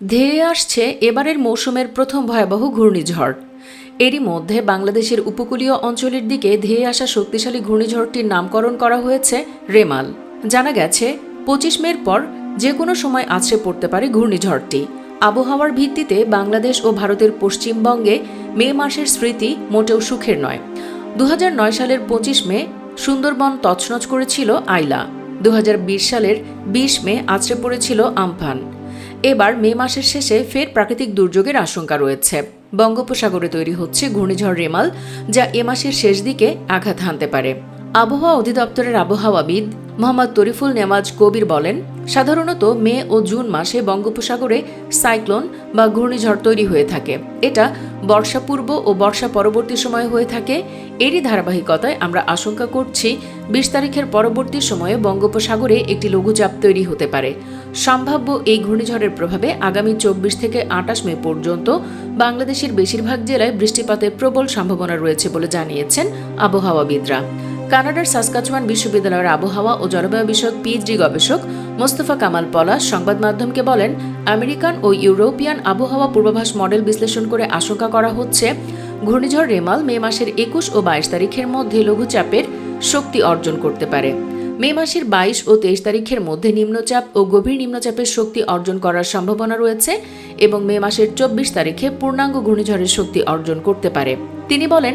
ধেয়ে আসছে এবারের মৌসুমের প্রথম ভয়াবহ ঘূর্ণিঝড়। এরই মধ্যে বাংলাদেশের উপকূলীয় অঞ্চলের দিকে ধেয়ে আসা শক্তিশালী ঘূর্ণিঝড়টির নামকরণ করা হয়েছে রেমাল। জানা গেছে, পঁচিশ মের পর যে কোনো সময় আছড়ে পড়তে পারে ঘূর্ণিঝড়টি। আবহাওয়ার ভিত্তিতে বাংলাদেশ ও ভারতের পশ্চিমবঙ্গে মে মাসের স্মৃতি মোটেও সুখের নয়। দু সালের পঁচিশ মে সুন্দরবন তছনছ করেছিল আইলা। দু হাজার বিশ সালের বিশ মে আছড়ে পড়েছিল আমফান। এবার মে মাসের শেষে ফের প্রাকৃতিক দুর্যোগের আশঙ্কা রয়েছে। বঙ্গোপসাগরে তৈরি হচ্ছে ঘূর্ণিঝড় রেমাল, যা এ মাসের শেষ দিকে আঘাত হানতে পারে। আবহাওয়া অধিদপ্তরের আবহাওয়াবিদ মোহাম্মদ তরিফুল নেমাজ কবির বলেন, সাধারণত মে ও জুন মাসে বঙ্গোপসাগরে সাইক্লোন বা ঘূর্ণিঝড় তৈরি হয়ে থাকে। এটা বর্ষা পূর্ব ও বর্ষা পরবর্তী সময়ে হয়ে থাকে। এরই ধারাবাহিকতায় আমরা আশঙ্কা করছি বিশ তারিখের পরবর্তী সময়ে বঙ্গোপসাগরে একটি লঘুচাপ তৈরি হতে পারে। সম্ভাব্য এই ঘূর্ণিঝড়ের প্রভাবে আগামী চব্বিশ থেকে আটাশ মে পর্যন্ত বাংলাদেশের বেশিরভাগ জেলায় বৃষ্টিপাতের প্রবল সম্ভাবনা রয়েছে বলে জানিয়েছেন আবহাওয়াবিদরা। কানাডার সাসকাচুয়ান বিশ্ববিদ্যালয়ের আবহাওয়া ও জলবায়ু বিষয়ক পিএইচডি গবেষক মোস্তফা কামাল পলাশ সংবাদ মাধ্যমকে বলেন, আমেরিকান ও ইউরোপিয়ান আবহাওয়া পূর্বাভাস মডেল বিশ্লেষণ করে আশঙ্কা করা হচ্ছে, ঘূর্ণিঝড় রেমাল মে মাসের একুশ ও বাইশ তারিখের মধ্যে লঘুচাপের শক্তি অর্জন করতে পারে। মে মাসের বাইশ ও তেইশ তারিখের মধ্যে নিম্নচাপ ও গভীর নিম্নচাপের শক্তি অর্জন করার সম্ভাবনা রয়েছে এবং মে মাসের চব্বিশ তারিখে পূর্ণাঙ্গ ঘূর্ণিঝড়ের শক্তি অর্জন করতে পারে। তিনি বলেন,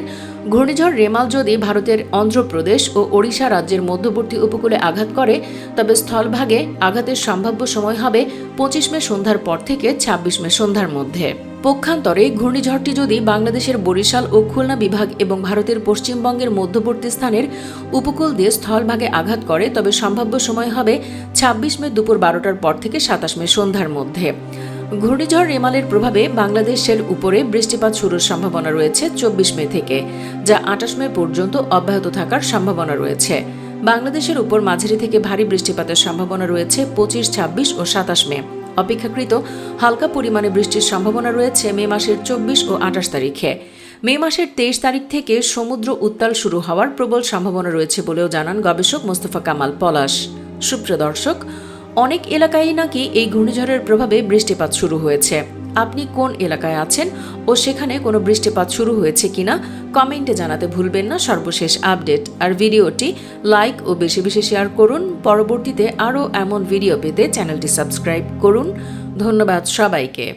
ঘূর্ণিঝড় রেমাল যদি ভারতের অন্ধ্রপ্রদেশ ও ওড়িশা রাজ্যের মধ্যবর্তী উপকূলে আঘাত করে, তবে স্থলভাগে আঘাতের সম্ভাব্য সময় হবে পঁচিশ মে সন্ধ্যার পর থেকে ছাব্বিশ মে সন্ধ্যার মধ্যে। পক্ষান্তরে ঘূর্ণিঝড়টি যদি বাংলাদেশের বরিশাল ও খুলনা বিভাগ এবং ভারতের পশ্চিমবঙ্গের মধ্যবর্তী স্থানের উপকূল দিয়ে স্থলভাগে আঘাত করে, তবে সম্ভাব্য সময় হবে ছাব্বিশ মে দুপুর বারোটার পর থেকে সাতাশ মে সন্ধ্যার মধ্যে। ঘূর্ণিঝড় রেমালের প্রভাবে বাংলাদেশের উপরে বৃষ্টিপাত শুরুর সম্ভাবনা রয়েছে চব্বিশ মে থেকে, যা আটাশ মে পর্যন্ত অব্যাহত থাকার সম্ভাবনা রয়েছে। বাংলাদেশের উপর মাঝারি থেকে ভারী বৃষ্টিপাতের সম্ভাবনা রয়েছে পঁচিশ, ছাব্বিশ ও সাতাশ মে। অপেক্ষাকৃত হালকা পরিমাণে বৃষ্টির সম্ভাবনা রয়েছে মে মাসের চব্বিশ ও আঠাশ তারিখে। মে মাসের তেইশ তারিখ থেকে সমুদ্র উত্তাল শুরু হওয়ার প্রবল সম্ভাবনা রয়েছে বলেও জানান গবেষক মোস্তফা কামাল পলাশ। সুপ্রিয় দর্শক অনেক এলাকায় নাকি এই ঘূর্ণিঝড়ের প্রভাবে বৃষ্টিপাত শুরু হয়েছে। আপনি কোন এলাকায় আছেন ও সেখানে কোনো বৃষ্টিপাত শুরু হয়েছে কিনা কমেন্টে জানাতে ভুলবেন না। সর্বশেষ আপডেট আর ভিডিওটি লাইক ও বেশি বেশি শেয়ার করুন। পরবর্তীতে আরও এমন ভিডিও পেতে চ্যানেলটি সাবস্ক্রাইব করুন। ধন্যবাদ সবাইকে।